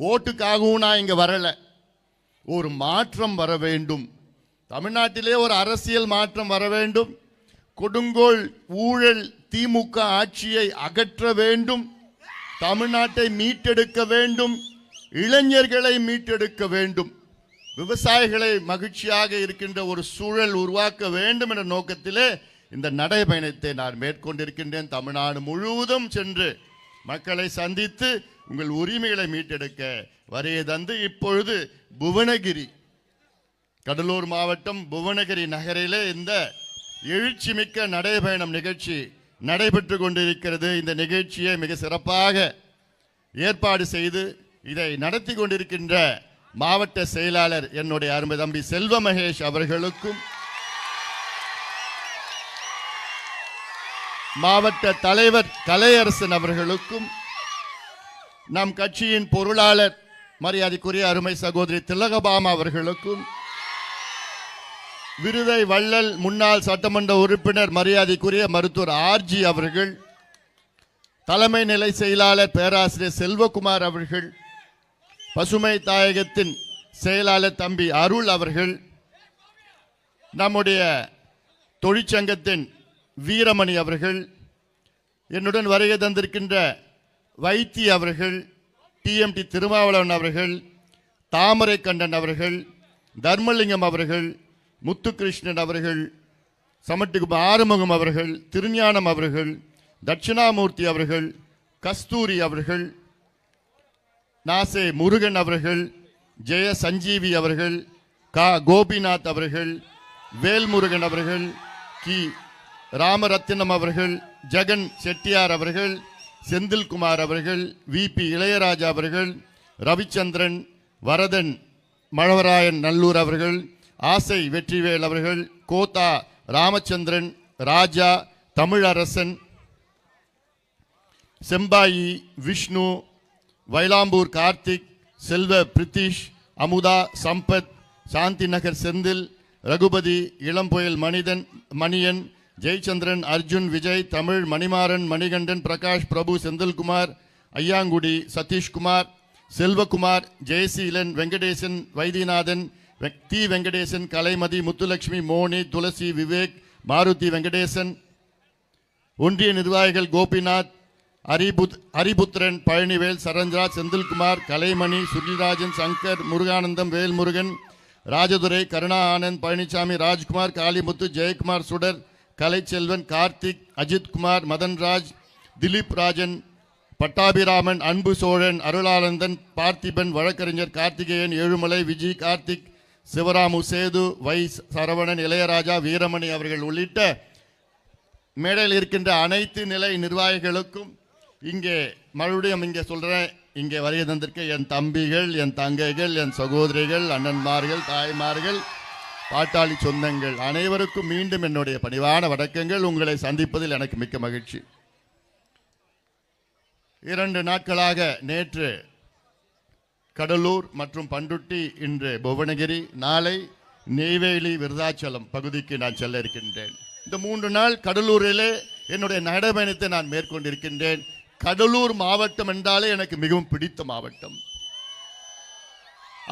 ஓட்டுக்காகவும் நான் இங்கே வரலை. ஒரு மாற்றம் வர வேண்டும். தமிழ்நாட்டிலே ஒரு அரசியல் மாற்றம் வர வேண்டும். கொடுங்கோல் ஊழல் திமுக ஆட்சியை அகற்ற வேண்டும். தமிழ்நாட்டை மீட்டெடுக்க வேண்டும். இளைஞர்களை மீட்டெடுக்க வேண்டும். விவசாயிகளை மகிழ்ச்சியாக இருக்கின்ற ஒரு சூழல் உருவாக்க வேண்டும் என்ற நோக்கத்திலே இந்த நடைபயணத்தை நான் மேற்கொண்டிருக்கின்றேன். தமிழ்நாடு முழுவதும் சென்று மக்களை சந்தித்து உங்கள் உரிமைகளை மீட்டெடுக்க வரைய தந்து இப்பொழுது புவனகிரி கடலூர் மாவட்டம் புவனகிரி நகரிலே இந்த எழுச்சிமிக்க நடைபயணம் நிகழ்ச்சி நடைபெற்று கொண்டிருக்கிறது. இந்த நிகழ்ச்சியை மிக சிறப்பாக ஏற்பாடு செய்து இதை நடத்தி கொண்டிருக்கின்ற மாவட்ட செயலாளர் என்னுடைய அருமை தம்பி செல்வ மகேஷ் அவர்களுக்கும் மாவட்ட தலைவர் கலையரசன் அவர்களுக்கும் நம் கட்சியின் பொருளாளர் மரியாதைக்குரிய அருமை சகோதரி திலகபாமா அவர்களுக்கும் விருதை வள்ளல் முன்னாள் சட்டமன்ற உறுப்பினர் மரியாதைக்குரிய மருத்துவர் ஆர்ஜி அவர்கள் தலைமை நிலை செயலாளர் பேராசிரியர் செல்வகுமார் அவர்கள் பசுமை தாயகத்தின் செயலாளர் தம்பி அருள் அவர்கள் நம்முடைய தொழிற்சங்கத்தின் வீரமணி அவர்கள் என்னுடன் வருகை தந்திருக்கின்ற வைத்தி அவர்கள் டிஎம்டி திருமாவளவன் அவர்கள் தாமரை கண்டன் அவர்கள் தர்மலிங்கம் அவர்கள் முத்துகிருஷ்ணன் அவர்கள் சமட்டுக்குமார் ஆறுமுகம் அவர்கள் திருஞானம் அவர்கள் தட்சிணாமூர்த்தி அவர்கள் கஸ்தூரி அவர்கள் நாசே முருகன் அவர்கள் ஜெய சஞ்சீவி அவர்கள் கா கோபிநாத் அவர்கள் வேல்முருகன் அவர்கள் கி. ராமரத்தினம் அவர்கள் ஜெகன் செட்டியார் அவர்கள் செந்தில்குமார் அவர்கள் விபி இளையராஜா அவர்கள் ரவிச்சந்திரன் வரதன் மழவராயன் நல்லூர் அவர்கள் ஆசை வெற்றிவேல் அவர்கள் கோத்தா ராமச்சந்திரன் ராஜா தமிழரசன் செம்பாயி விஷ்ணு வைலாம்பூர் கார்த்திக் செல்வ பிரித்திஷ் அமுதா சம்பத் சாந்தி நகர் செந்தில் ரகுபதி இளம்புயல் மனிதன் மணியன் ஜெயச்சந்திரன் அர்ஜுன் விஜய் தமிழ் மணிமாறன் மணிகண்டன் பிரகாஷ் பிரபு செந்தில்குமார் ஐயாங்குடி சதீஷ்குமார் செல்வகுமார் ஜெயசீலன் வெங்கடேசன் வைத்தியநாதன் தி வெங்கடேசன் கலைமதி முத்துலட்சுமி மோனி துளசி விவேக் மாருதி வெங்கடேசன் ஒன்றிய நிர்வாகிகள் கோபிநாத் ஹரிபுத் ஹரிபுத்திரன் பழனிவேல் சரண்ராஜ் செந்தில்குமார் கலைமணி சுனில்ராஜன் சங்கர் முருகானந்தம் வேல்முருகன் ராஜதுரை கருணா ஆனந்த் பழனிசாமி ராஜ்குமார் காளிமுத்து ஜெயக்குமார் சுடர் கலைச்செல்வன் கார்த்திக் அஜித்குமார் மதன்ராஜ் திலீப் ராஜன் பட்டாபிராமன் அன்பு சோழன் அருளானந்தன் பார்த்திபன் வழக்கறிஞர் கார்த்திகேயன் ஏழுமலை விஜய் கார்த்திக் சிவராமு சேது வை சரவணன் இளையராஜா வீரமணி அவர்கள் உள்ளிட்ட மேடையில் இருக்கின்ற அனைத்து நிலை நிர்வாகிகளுக்கும் இங்கே மறுபடியும் இங்கே சொல்கிறேன் இங்கே வருகை தந்திருக்க என் தம்பிகள் என் தங்கைகள் என் சகோதரிகள் அண்ணன்மார்கள் தாய்மார்கள் பாட்டாளி சொந்தங்கள் அனைவருக்கும் மீண்டும் என்னுடைய பணிவான வணக்கங்கள். உங்களை சந்திப்பதில் எனக்கு மிக்க மகிழ்ச்சி. இரண்டு நாட்களாக நேற்று கடலூர் மற்றும் பண்டுட்டி இன்று புவனகிரி நாளை நெய்வேலி விருதாச்சலம் பகுதிக்கு நான் செல்ல இருக்கின்றேன். இந்த மூன்று நாள் கடலூரிலே என்னுடைய நடைபயணத்தை நான் மேற்கொண்டிருக்கின்றேன். கடலூர் மாவட்டம் என்றாலே எனக்கு மிகவும் பிடித்த மாவட்டம்.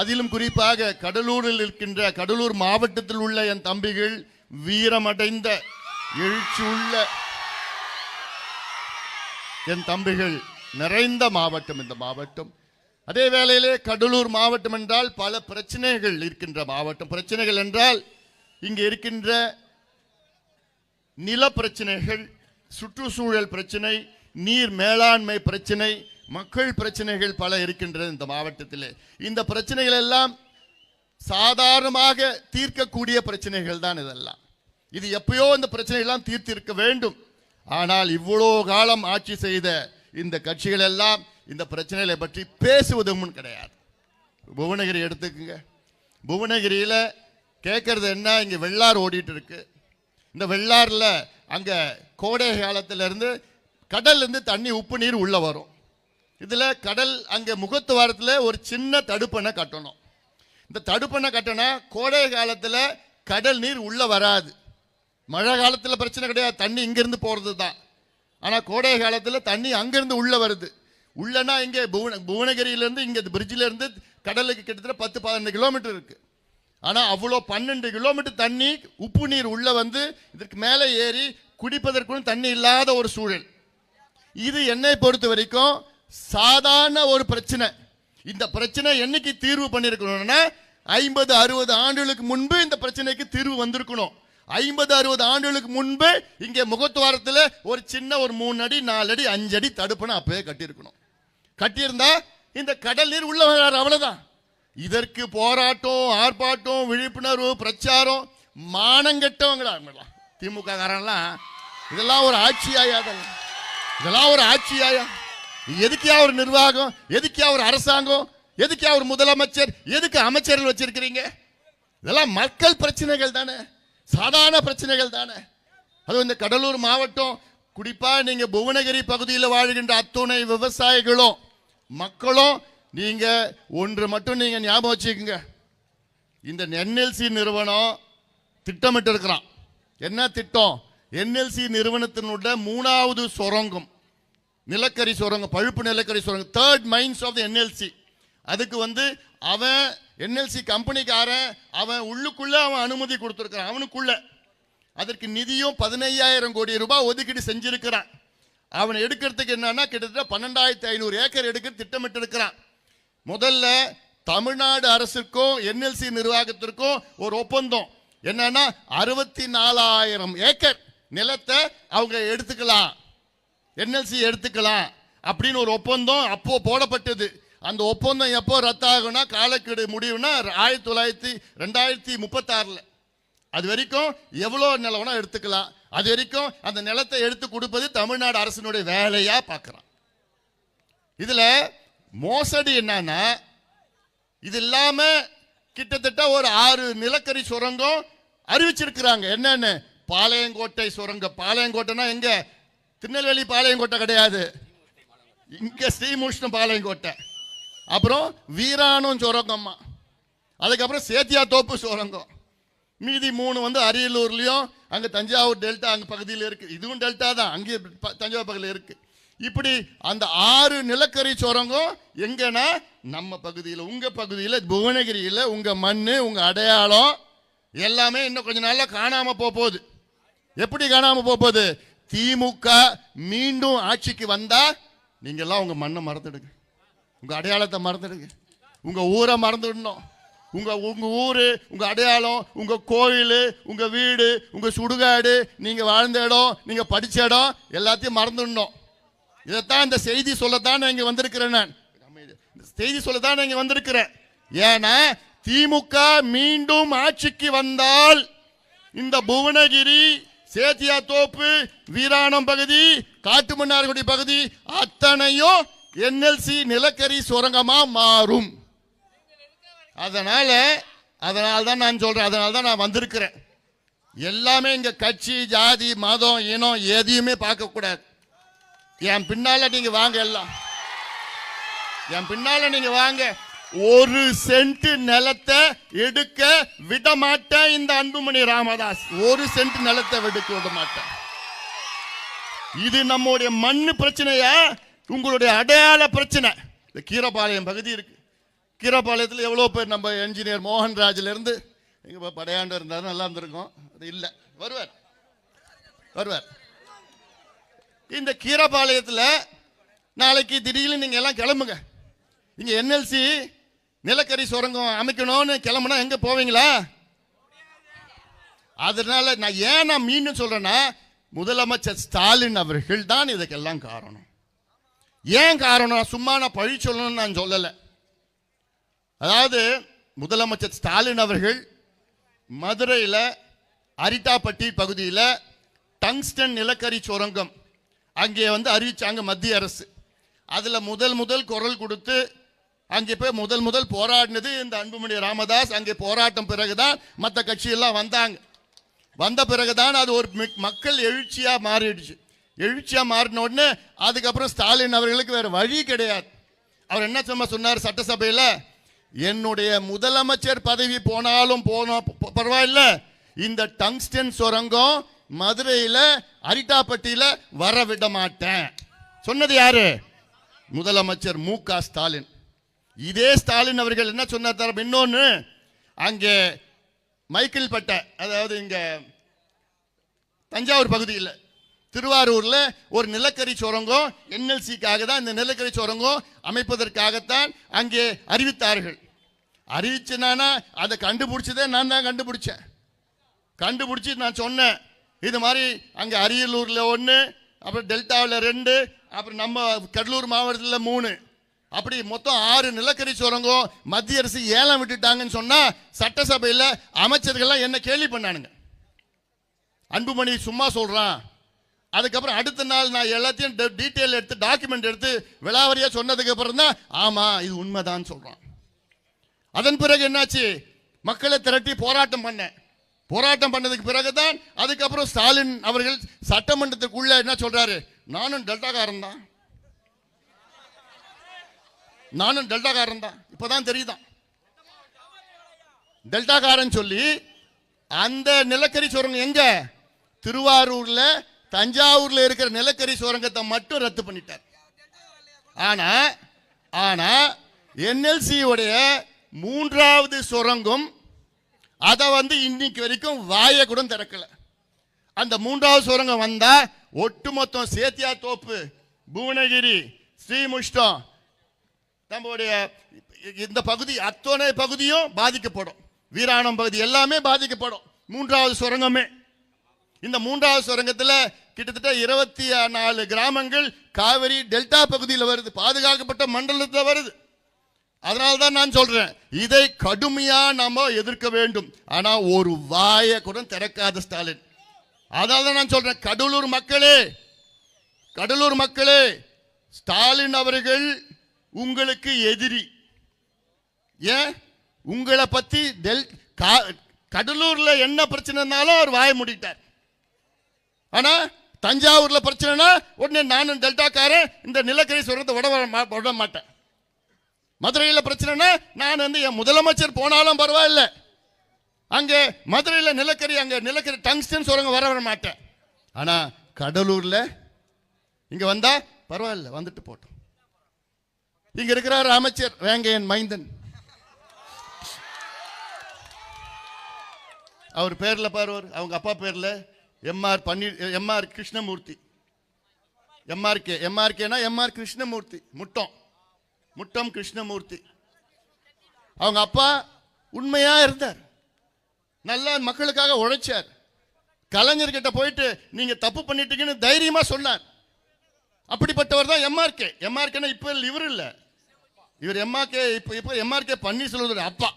அதிலும் குறிப்பாக கடலூரில் இருக்கின்ற கடலூர் மாவட்டத்தில் உள்ள என் தம்பிகள் வீரமடைந்த எழுச்சியுள்ள என் தம்பிகள் நிறைந்த மாவட்டம் இந்த மாவட்டம். அதே வேளையிலே கடலூர் மாவட்டம் என்றால் பல பிரச்சனைகள் இருக்கின்ற மாவட்டம். பிரச்சனைகள் என்றால் இங்கே இருக்கின்ற நில பிரச்சனைகள் சுற்றுச்சூழல் பிரச்சனை நீர் மேலாண்மை பிரச்சனை மக்கள் பிரச்சனைகள் பல இருக்கின்றது இந்த மாவட்டத்தில். இந்த பிரச்சனைகள் எல்லாம் சாதாரணமாக தீர்க்கக்கூடிய பிரச்சனைகள் தான் இதெல்லாம். இது எப்பயோ இந்த பிரச்சனைகள்லாம் தீர்த்திருக்க வேண்டும். ஆனால் இவ்வளோ காலம் ஆட்சி செய்த இந்த கட்சிகள் எல்லாம் இந்த பிரச்சனைகளை பற்றி பேசுவதும் கிடையாது. புவனகிரி எடுத்துக்குங்க. புவனகிரியில் கேட்கறது என்ன? இங்கே வெள்ளார் ஓடிட்டு இருக்கு. இந்த வெள்ளாரில் அங்கே கோடை காலத்திலேருந்து கடல்லேருந்து தண்ணி உப்பு நீர் உள்ளே வரும். இதில் கடல் அங்கே முகத்துவாரத்தில் ஒரு சின்ன தடுப்பணை கட்டணும். இந்த தடுப்பணை கட்டினா கோடை காலத்தில் கடல் நீர் உள்ளே வராது. மழை காலத்தில் பிரச்சனை கிடையாது தண்ணி இங்கேருந்து போகிறது தான் ஆனால் கோடை காலத்தில் தண்ணி அங்கேருந்து உள்ளே வருது. உள்ளனா இங்கே புவன புவனகிரியிலேருந்து இங்கே பிரிட்ஜிலேருந்து கடலுக்கு கிட்டத்தட்ட பத்து பதினெண்டு கிலோமீட்டர் இருக்குது ஆனால் அவ்வளோ பன்னெண்டு கிலோமீட்டர் தண்ணி உப்பு நீர் உள்ளே வந்து இதற்கு மேலே ஏறி குடிப்பதற்குன்னு தண்ணி இல்லாத ஒரு சூழல். இது என்னை பொறுத்த வரைக்கும் சாதாரண ஒரு பிரச்சனை. இந்த பிரச்சனை என்னைக்கு தீர்வு பண்ணிருக்கணும்னா ஐம்பது அறுபது ஆண்டுகளுக்கு முன்பு இந்த பிரச்சனைக்கு தீர்வு வந்திருக்கணும். ஐம்பது அறுபது ஆண்டுகளுக்கு முன்பு இங்கே முகத்துவாரத்தில் ஒரு சின்ன ஒரு மூணு அடி நாலு அடி அஞ்சு அடி தடுப்புன்னு அப்பவே கட்டியிருக்கணும். கட்டியிருந்தா இந்த கடல் நீர் உள்ள வராது அவ்வளோதான் இதற்கு போராட்டம் ஆர்ப்பாட்டம் விழிப்புணர்வு பிரச்சாரம் மானங்கெட்டவங்களா திமுக காரன்லாம் இதெல்லாம் ஒரு ஆட்சியாயா இதெல்லாம் ஒரு ஆட்சியாயா? எதுக்கியா ஒரு நிர்வாகம்? எதுக்கியா ஒரு அரசாங்கம்? எதுக்கியா ஒரு முதலமைச்சர்? எதுக்கு அமைச்சர்கள் வச்சிருக்கிறீங்க? இதெல்லாம் மக்கள் பிரச்சனைகள் தானே. சாதாரண பிரச்சனைகள் தானே. அதுவும் இந்த கடலூர் மாவட்டம் குறிப்பா நீங்க புவனகிரி பகுதியில் வாழ்கின்ற அத்துணை விவசாயிகளும் மக்களும் நீங்க ஒன்று மட்டும் நீங்க ஞாபகம் வச்சுக்கோங்க. இந்த என்எல்சி நிறுவனம் திட்டமிட்டு இருக்கிறான் என்ன திட்டம்? என்எல்சி நிறுவனத்தினுடைய மூணாவது சுரங்கம் நிலக்கரி சுரங்கம் பழுப்பு நிலக்கரி சுரங்கம் third mines of the NLC அதுக்கு வந்து அவன் என்எல்சி கம்பெனிக்காரன் அவன் உள்ளுக்குள்ள அவன் அனுமதி கொடுத்துருக்கான் அவனுக்குள்ள. அதற்கு நிதியும் பதினையாயிரம் கோடி ரூபாய் ஒதுக்கீடு செஞ்சிருக்கிறான். அவன் எடுக்கிறதுக்கு என்னன்னா கிட்டத்தட்ட பன்னெண்டாயிரத்தி ஐநூறு ஏக்கர் எடுக்க திட்டமிட்டு இருக்கிறான் முதல்ல தமிழ்நாடு அரசுக்கும் என்எல்சி நிர்வாகத்திற்கும் ஒரு ஒப்பந்தம். என்னன்னா அறுபத்தி நாலாயிரம் ஏக்கர். நிலத்தை அவங்க எடுத்துக்கலாம். என்எல்சி எடுத்துக்கலாம். அப்படின்னு ஒரு ஒப்பந்தம் அப்போ போடப்பட்டது. அந்த ஒப்பந்தம் எப்போ ரத்தாகும்னா காலக்கெடு முடிவுனா ஆயிரத்தி தொள்ளாயிரத்தி ரெண்டாயிரத்தி முப்பத்தாறில். அது வரைக்கும் எவ்வளோ நிலவனா எடுத்துக்கலாம். அது வரைக்கும் அந்த நிலத்தை எடுத்து கொடுப்பது தமிழ்நாடு அரசினுடைய வேலையாக பார்க்குறான். இதில் மோசடி என்னன்னா இது இல்லாமல் கிட்டத்தட்ட ஒரு ஆறு நிலக்கரி சுரங்கம் அறிவிச்சிருக்கிறாங்க. என்னென்னு? பாளையங்கோட்டை சுரங்கம் பாளையங்கோட்டைனா எங்க? திருநெல்வேலி பாளையங்கோட்டை கிடையாது. இங்க ஸ்ரீமுஷ்ணம் பாளையங்கோட்டை. அப்புறம் வீராணம் சுரங்கம்மா. அதுக்கப்புறம் சேத்தியா தோப்பு சுரங்கம். மீதி மூணு வந்து அரியலூர்லேயும் அங்கே தஞ்சாவூர் டெல்டா அங்கே பகுதியில் இருக்குது இதுவும் டெல்டா தான் அங்கே ப- தஞ்சாவூர் பகுதியில் இருக்குது இப்படி அந்த ஆறு நிலக்கரி சுரங்கம் எங்கன்னா நம்ம பகுதியில் உங்கள் பகுதியில் புவனகிரியில் உங்கள் மண்ணு உங்கள் அடையாளம் எல்லாமே இன்னும் கொஞ்ச நாளில் காணாமல் போக போகுது. எப்படி காணாம போக போகுது திமுக மீண்டும் ஆட்சிக்கு வந்தா நீங்க எல்லாம் உங்க மண்ணை மறந்துடுங்க. உங்க அடையாளத்தை மறந்துடுங்க. உங்க ஊரை மறந்துடணும். உங்க உங்க ஊரு உங்க அடையாளம் உங்க கோயில் உங்க வீடு உங்க சுடுகாடு நீங்க வாழ்ந்த இடம் நீங்க படிச்ச இடம் எல்லாத்தையும் மறந்துடணும். இதைத்தான் இந்த செய்தி சொல்லத்தான் நான் இங்க வந்திருக்கிறேன் நான். இந்த செய்தி சொல்லத்தான் நான் இங்க வந்திருக்கிறேன். ஏன்னா திமுக மீண்டும் ஆட்சிக்கு வந்தால் இந்த புவனகிரி சேத்தியா தோப்பு வீராணம் பகுதி காட்டுமன்னார்குடி பகுதி அத்தனையும் என்எல்சி நிலக்கரி சுரங்கமா மாறும். அதனால அதனால தான் நான் சொல்றேன் அதனால தான் நான் வந்திருக்கிறேன். எல்லாமே இங்க கட்சி ஜாதி மதம் இனம் எதையுமே பார்க்க கூடாது. என் பின்னால நீங்க வாங்க எல்லாம். என் பின்னால நீங்க வாங்க. ஒரு சென்ட் நிலத்தை எடுக்க விட மாட்டேன் இந்த அன்புமணி ராமதாஸ். ஒரு சென்ட் நிலத்தை எடுக்க விட மாட்டேன் இது நம்முடைய மண்ணு பிரச்சனைய? உங்களுடைய அடையாள பிரச்சனை. இந்த கீரபாளையம் பகுதி இருக்கு. கீரபாளையத்தில் எவ்வளோ பேர்? நம்ம என்ஜினியர் மோகன்ராஜ்ல எங்கே படையாண்டு இருந்தார் நல்லா இருந்திருக்கும். அது இல்லை. வருவார். வருவார். இந்த கீரபாளையத்தில் நாளைக்கு திடீர்னு நீங்கள் எல்லாம் கிளம்புங்க. இங்கே என்எல்சி நிலக்கரி சுரங்கம் அமைக்கணும்னு கிளம்புனா எங்கே போவீங்களா? அதனால நான் ஏன் நான் மீண்டும் சொல்கிறேன்னா முதலமைச்சர் ஸ்டாலின் அவர்கள் தான் இதுக்கெல்லாம் காரணம். ஏன் காரணம்? சும்மா நான் பழி சொல்லணும்னு நான் சொல்லலை. அதாவது முதலமைச்சர் ஸ்டாலின் அவர்கள் மதுரையில் அரிட்டாப்பட்டி பகுதியில் டங்ஸ்டன் நிலக்கரி சுரங்கம் அங்கே வந்து அறிவித்தாங்க மத்திய அரசு. அதில் முதல் முதல் குரல் கொடுத்து அங்கே போய் முதல் முதல் போராடினது இந்த அன்புமணி ராமதாஸ். அங்கே போராட்டம் பிறகுதான் மற்ற கட்சியெல்லாம் வந்தாங்க. வந்த பிறகுதான் அது ஒரு மிக்- மக்கள் எழுச்சியாக மாறிடுச்சு. எழுச்சியாக மாறின உடனே அதுக்கப்புறம் ஸ்டாலின் அவர்களுக்கு வேறு வழி கிடையாது. அவர் என்ன சும்மா சொன்னார் சட்டசபையில்? என்னுடைய முதலமைச்சர் பதவி போனாலும் போனோம் பரவாயில்ல. இந்த டங்ஸ்டன் சுரங்கம் மதுரையில் அரிட்டாப்பட்டியில் வர விட மாட்டேன். சொன்னது யாரு? முதலமைச்சர் மு க ஸ்டாலின். இதே ஸ்டாலின் அவர்கள் என்ன சொன்னார் தரம் இன்னொன்று அங்கே மைக்கேல் பட்ட அதாவது இங்கே தஞ்சாவூர் பகுதியில் திருவாரூரில் ஒரு நிலக்கரி சுரங்கம் என்எல்சிக்காக தான் இந்த நிலக்கரி சுரங்கம் அமைப்பதற்காகத்தான் அங்கே அறிவித்தார்கள். அறிவிச்சனானா அதை கண்டுபிடிச்சதே நான் தான் கண்டுபிடிச்சேன். கண்டுபிடிச்சி நான் சொன்னேன் இது மாதிரி அங்கே அரியலூரில் ஒன்று அப்புறம் டெல்டாவில் ரெண்டு அப்புறம் நம்ம கடலூர் மாவட்டத்தில் மூணு. அப்படி மொத்தம் ஆறு நிலக்கரி சுரங்கம் மத்திய அரசு ஏலம் விட்டுட்டாங்கன்னு சொன்னால் சட்டசபையில் அமைச்சர்கள்லாம் என்ன கேள்வி பண்ணானுங்க. அன்புமணி சும்மா சொல்கிறான் அதுக்கப்புறம் அடுத்த நாள் நான் எல்லாத்தையும் டீட்டெயில் எடுத்து டாக்குமெண்ட் எடுத்து விலாவரியாக சொன்னதுக்கு அப்புறம் தான் ஆமாம் இது உண்மைதான் சொல்கிறான் அதன் பிறகு என்னாச்சு? மக்களை திரட்டி போராட்டம் பண்ணேன் போராட்டம் பண்ணதுக்கு பிறகுதான் அதுக்கப்புறம் ஸ்டாலின் அவர்கள் சட்டமன்றத்துக்குள்ள என்ன சொல்றாரு? நானும் டெல்டாக்காரன் தான் நானும் டெல்டாக்காரன் தான். இப்போதான் தெரியுதான். டெல்டாக்காரன் சொல்லி அந்த நிலக்கரி சுரங்கம் எங்க? திருவாரூர்ல தஞ்சாவூர்ல இருக்கிற நிலக்கரி சுரங்கத்தை மட்டும் ரத்து பண்ணிட்டார். ஆனா ஆனா NLC உடைய மூன்றாவது சுரங்கம் அதை வந்து இன்னைக்கு வரைக்கும் வாயை கூட திறக்கல. அந்த மூன்றாவது சுரங்கம் வந்தா ஒட்டுமொத்தம் சேத்தியா தோப்பு புவனகிரி ஸ்ரீமுஷ்டம் நம்மளுடைய இந்த பகுதி அத்தனை பகுதியும் பாதிக்கப்படும். வீராணம் பகுதி எல்லாமே பாதிக்கப்படும். மூன்றாவது சுரங்கமே. இந்த மூன்றாவது சுரங்கத்தில் கிட்டத்தட்ட இருபத்தி நாலு கிராமங்கள் காவிரி டெல்டா பகுதியில் வருது. பாதுகாக்கப்பட்ட மண்டலத்தில் வருது. அதனால தான் நான் சொல்றேன் இதை கடுமையாக நாம எதிர்க்க வேண்டும். ஆனால் ஒரு வாயை கூட திறக்காத ஸ்டாலின். அதனால தான் நான் சொல்றேன் கடலூர் மக்களே கடலூர் மக்களே ஸ்டாலின் அவர்கள் உங்களுக்கு எதிரி. ஏன்? உங்களை பத்தி டெல் கா- கடலூர்ல என்ன பிரச்சனைனாலும் அவர் வாய முடிட்டார். ஆனா தஞ்சாவூர்ல பிரச்சனைனா உடனே நானும் டெல்டாக்காரன் இந்த நிலக்கரி சுரத்தை விட விட மாட்டேன். மதுரையில் பிரச்சனைனா நான் வந்து என் முதலமைச்சர் போனாலும் பரவாயில்ல. அங்கே மதுரையில் நிலக்கரி அங்கே நிலக்கரி டங்ஸ்டன் சுரங்க வர வர மாட்டேன். ஆனால் கடலூரில் இங்கே வந்தால் பரவாயில்ல வந்துட்டு போட்டோம். இங்க இருக்கிறார் அமைச்சர் வேங்கையன் மைந்தன். அவர் பேர்ல பாருவார் அவங்க அப்பா பேர்ல M R Panneer M R Krishnamurthy. M R K எம்ஆர்கேனா M R Krishnamurthy Muttam. Muttam Krishnamurthy. அவங்க அப்பா உண்மையா இருந்தார். நல்லா மக்களுக்காக உழைச்சார். கலைஞர்கிட்ட போயிட்டு நீங்க தப்பு பண்ணிட்டீங்கன்னு தைரியமா சொன்னார். அப்படிப்பட்டவர் தான் எம்ஆர்கே எம்ஆர்கேனா இப்ப இவர் இல்லை. இவர் எம்ஆர்கே இப்போ இப்போ எம்ஆர்கே பன்னீர்செல்வத்தோட அப்பா.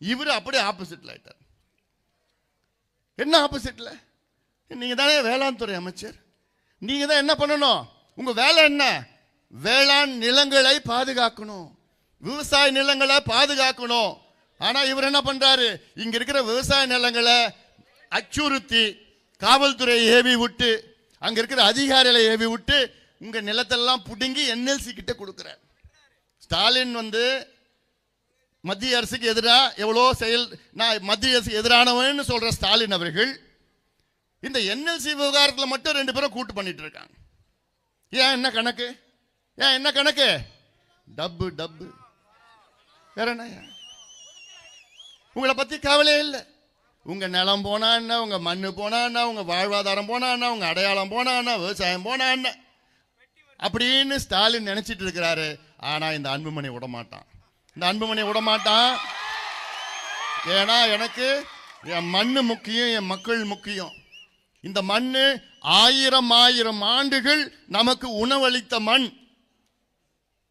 இவர் அப்படியே ஆப்போசிட்டில் ஆயிட்டார். என்ன ஆப்போசிட்டில் நீங்கள் தானே வேளாண் துறை அமைச்சர். நீங்கள் தான் என்ன பண்ணணும்? உங்கள் வேலை என்ன? வேளாண் நிலங்களை பாதுகாக்கணும். விவசாய நிலங்களை பாதுகாக்கணும். ஆனால் இவர் என்ன பண்ணுறாரு இங்கே இருக்கிற விவசாய நிலங்களை அச்சுறுத்தி காவல்துறையை ஏவி விட்டு அங்கே இருக்கிற அதிகாரிகளை ஏவி விட்டு உங்கள் நிலத்தெல்லாம் பிடுங்கி என்எல்சி கிட்ட கொடுக்குறார். ஸ்டாலின் வந்து மத்திய அரசுக்கு எதிராக எவ்வளோ செயல் நான் மத்திய அரசுக்கு எதிரானவன்னு சொல்கிற ஸ்டாலின் அவர்கள் இந்த என்எல்சி விவகாரத்தில் மட்டும் ரெண்டு பேரும் கூட்டு பண்ணிட்டு இருக்காங்க. ஏன் என்ன கணக்கு? ஏன் என்ன கணக்கு? டப்பு டப்பு. வேற என்ன? உங்களை பற்றி கவலையே இல்லை. உங்கள் நிலம் போனா என்ன? உங்கள் மண் போனா என்ன? உங்கள் வாழ்வாதாரம் போனா என்ன? உங்கள் அடையாளம் போனா என்ன? விவசாயம் போனா என்ன? அப்படின்னு ஸ்டாலின் நினச்சிட்டு இருக்கிறாரு. ஆனால் இந்த அன்புமணி விடமாட்டான். இந்த அன்புமணி விடமாட்டான். ஏன்னா எனக்கு என் மண் முக்கியம் என் மக்கள் முக்கியம். இந்த மண் ஆயிரம் ஆயிரம் ஆண்டுகள் நமக்கு உணவளித்த மண்.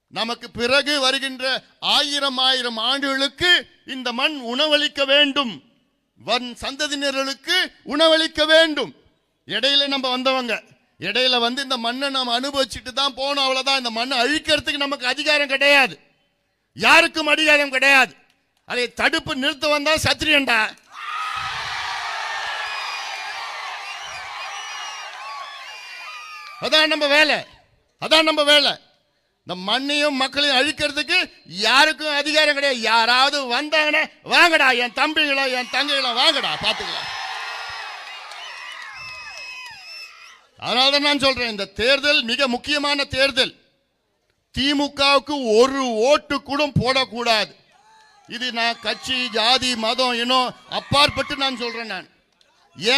நமக்கு பிறகு வருகின்ற ஆயிரம் ஆயிரம் ஆண்டுகளுக்கு இந்த மண் உணவளிக்க வேண்டும். வன் சந்ததியினர்களுக்கு உணவளிக்க வேண்டும். இடையில நம்ம வந்தவங்க. இடையில வந்து இந்த மண்ணை நம்ம அனுபவிச்சுட்டு தான் போனோம் அவ்வளோதான் இந்த மண்ணை அழிக்கிறதுக்கு நமக்கு அதிகாரம் கிடையாது. யாருக்கும் அதிகாரம் கிடையாது. அதை தடுப்பு நிறுத்த வந்தா சத்திரியன்டா. அதான் நம்ம வேலை. அதான் நம்ம வேலை. இந்த மண்ணையும் மக்களையும் அழிக்கிறதுக்கு யாருக்கும் அதிகாரம் கிடையாது. யாராவது வந்தாங்கன்னா வாங்கடா என் தம்பிகளோ என் தங்கைகளோ வாங்கடா பார்த்துக்கலாம் அதனால தான் நான் சொல்றேன் இந்த தேர்தல் மிக முக்கியமான தேர்தல். திமுகவுக்கு ஒரு ஓட்டு கூட போடக்கூடாது. இது நான் கட்சி ஜாதி மதம் இனம் அப்பாற்பட்டு நான் சொல்றேன் நான்.